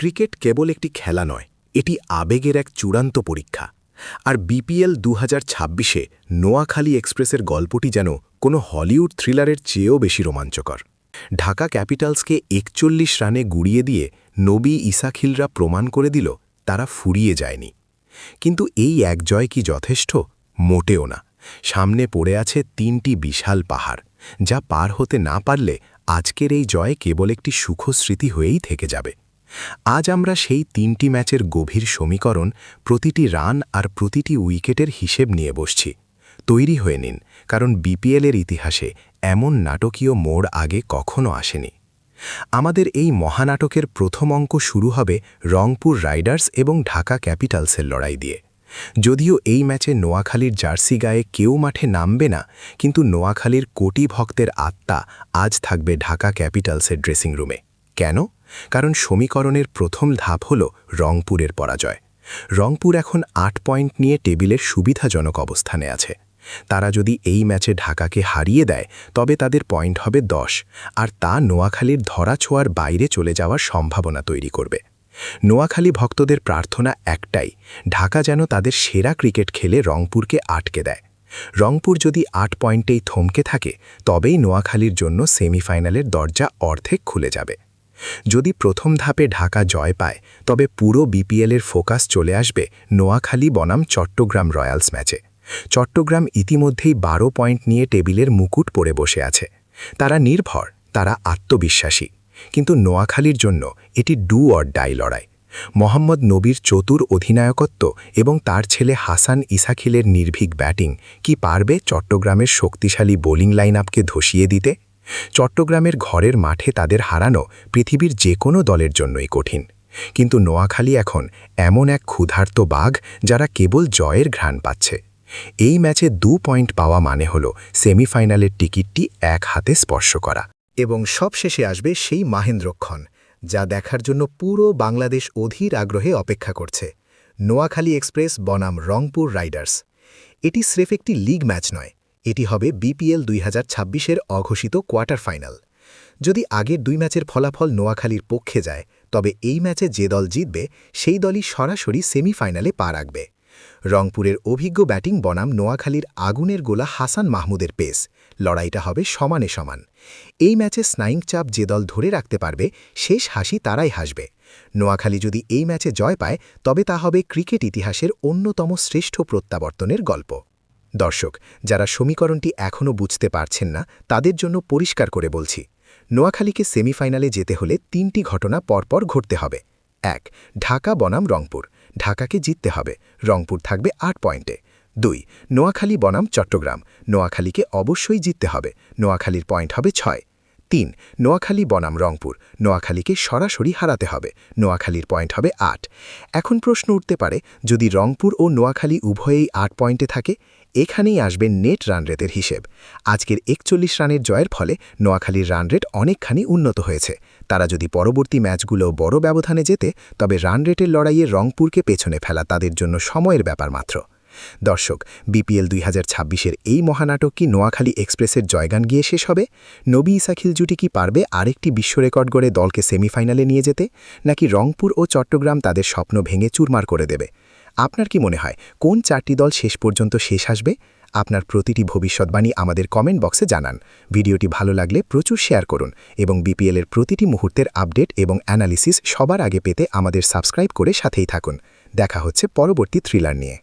Cricket কেবল একটি খেলা নয়, এটি আবেগের এক চূড়ান্ত পরীক্ষা। আর বিপিএল দু হাজার ছাব্বিশে নোয়াখালী এক্সপ্রেসের গল্পটি যেন কোনো হলিউড থ্রিলারের চেয়েও বেশি রোমাঞ্চকর। ঢাকা ক্যাপিটালসকে একচল্লিশ রানে গুড়িয়ে দিয়ে নবী ইসাখিলরা প্রমাণ করে দিল, তারা ফুরিয়ে যায়নি। কিন্তু এই এক জয় কি যথেষ্ট? মোটেও না। সামনে পড়ে আছে তিনটি বিশাল পাহাড়, যা পার হতে না পারলে আজকের এই জয় কেবল একটি সুখস্মৃতি হয়েই থেকে যাবে। আজ আমরা সেই তিনটি ম্যাচের গভীর সমীকরণ প্রতিটি রান আর প্রতিটি উইকেটের হিসেব নিয়ে বসছি। তৈরি হয়ে নিন, কারণ বিপিএলের ইতিহাসে এমন নাটকীয় মোড় আগে কখনো আসেনি। আমাদের এই মহানাটকের প্রথম অঙ্ক শুরু হবে রংপুর রাইডার্স এবং ঢাকা ক্যাপিটালসের লড়াই দিয়ে। যদিও এই ম্যাচে নোয়াখালীর জার্সি গায়ে কেউ মাঠে নামবে না, কিন্তু নোয়াখালীর কোটি ভক্তের আত্মা আজ থাকবে ঢাকা ক্যাপিটালসের ড্রেসিং রুমে কেন? কারণ সমীকরণের প্রথম ধাপ হল রংপুরের পরাজয়। রংপুর এখন আট পয়েন্ট নিয়ে টেবিলের সুবিধাজনক অবস্থানে আছে। তারা যদি এই ম্যাচে ঢাকাকে হারিয়ে দেয়, তবে তাদের পয়েন্ট হবে দশ, আর তা নোয়াখালীর ধরাছোঁয়ার বাইরে চলে যাওয়ার সম্ভাবনা তৈরি করবে। নোয়াখালী ভক্তদের প্রার্থনা একটাই, ঢাকা যেন তাদের সেরা ক্রিকেট খেলে রংপুরকে আটকে দেয়। রংপুর যদি আট পয়েন্টেই থমকে থাকে, তবেই নোয়াখালীর জন্য সেমিফাইনালের দরজা অর্ধেক খুলে যাবে। যদি প্রথম ধাপে ঢাকা জয় পায়, তবে পুরো বিপিএলের ফোকাস চলে আসবে নোয়াখালী, বনাম, চট্টগ্রাম রয়্যালস ম্যাচে। চট্টগ্রাম ইতিমধ্যেই বারো পয়েন্ট নিয়ে টেবিলের মুকুট পরে বসে আছে। তারা নির্ভর, তারা আত্মবিশ্বাসী। কিন্তু নোয়াখালীর জন্য এটি ডু অর ডাই লড়াই। মোহাম্মদ নবীর চতুর অধিনায়কত্ব এবং তার ছেলে হাসান ইসাখিলের নির্ভীক ব্যাটিং কি পারবে চট্টগ্রামের শক্তিশালী বোলিং লাইন আপকে ধসিয়ে দিতে? চট্টগ্রামের ঘরের মাঠে তাদের হারানো পৃথিবীর যে কোনো দলের জন্যই কঠিন। কিন্তু নোয়াখালী এখন এমন এক ক্ষুধার্ত বাঘ যারা কেবল জয়ের ঘ্রাণ পাচ্ছে। এই ম্যাচে দু পয়েন্ট পাওয়া মানে হল সেমিফাইনালের টিকিটটি এক হাতে স্পর্শ করা। এবং সবশেষে আসবে সেই মাহেন্দ্রক্ষণ যা দেখার জন্য পুরো বাংলাদেশ অধীর আগ্রহে অপেক্ষা করছে। নোয়াখালী এক্সপ্রেস বনাম রংপুর রাইডার্স। এটি স্রেফ একটি লিগ ম্যাচ নয় এটি হবে বিপিএল দুই হাজার ছাব্বিশের অঘোষিত কোয়ার্টার ফাইনাল। যদি আগের দুই ম্যাচের ফলাফল নোয়াখালীর পক্ষে যায়, তবে এই ম্যাচে যে দল জিতবে, সেই দলই সরাসরি সেমিফাইনালে পা রাখবে। রংপুরের অভিজ্ঞ ব্যাটিং বনাম নোয়াখালীর আগুনের গোলা হাসান মাহমুদের পেস। লড়াইটা হবে সমানে সমান। এই ম্যাচে স্নাইং চাপ যে দল ধরে রাখতে পারবে, শেষ হাসি তারাই হাসবে। নোয়াখালী যদি এই ম্যাচে জয় পায়, তবে তা হবে ক্রিকেট ইতিহাসের অন্যতম শ্রেষ্ঠ প্রত্যাবর্তনের গল্প। দর্শক, যারা সমীকরণটি এখনও বুঝতে পারছেন না, তাদের জন্য পরিষ্কার করে বলছি, নোয়াখালীকে সেমিফাইনালে যেতে হলে তিনটি ঘটনা পরপর ঘটতে হবে। এক, ঢাকা, বনাম, রংপুর। ঢাকাকে জিততে হবে। রংপুর থাকবে আট পয়েন্টে। দুই, নোয়াখালী, বনাম, চট্টগ্রাম। নোয়াখালীকে অবশ্যই জিততে হবে। নোয়াখালীর পয়েন্ট হবে ছয়। তিন, নোয়াখালী, বনাম, রংপুর। নোয়াখালীকে সরাসরি হারাতে হবে। নোয়াখালীর পয়েন্ট হবে আট। এখন প্রশ্ন উঠতে পারে, যদি রংপুর ও নোয়াখালী উভয়েই আট পয়েন্টে থাকে এখানেই আসবে নেট রান রেটের হিসেব। আজকের একচল্লিশ রানের জয়ের ফলে নোয়াখালীর রান রেট অনেকখানি উন্নত হয়েছে। তারা যদি পরবর্তী ম্যাচগুলো বড় ব্যবধানে যেতে তবে রান রেটের লড়াইয়ে রংপুরকে পেছনে ফেলা তাদের জন্য সময়ের ব্যাপার মাত্র। দর্শক, বিপিএল দুই হাজার ছাব্বিশের এই মহানাটক কি নোয়াখালী এক্সপ্রেসের জয়গান গিয়ে শেষ হবে? নবী ইসাখিল জুটি কি পারবে আরেকটি বিশ্ব রেকর্ড গড়ে দলকে সেমিফাইনালে নিয়ে যেতে? নাকি রংপুর ও চট্টগ্রাম তাদের স্বপ্ন ভেঙে চুরমার করে দেবে? আপনার কি মনে হয়, কোন চারটি দল শেষ পর্যন্ত শেষ আসবে? আপনার প্রতিটি ভবিষ্যৎবাণী আমাদের কমেন্ট বক্সে জানান। ভিডিওটি ভালো লাগলে প্রচুর শেয়ার করুন এবং বিপিএলের প্রতিটি মুহূর্তের আপডেট এবং অ্যানালিসিস সবার আগে পেতে আমাদের সাবস্ক্রাইব করে সাথেই থাকুন। দেখা হচ্ছে পরবর্তী থ্রিলার নিয়ে।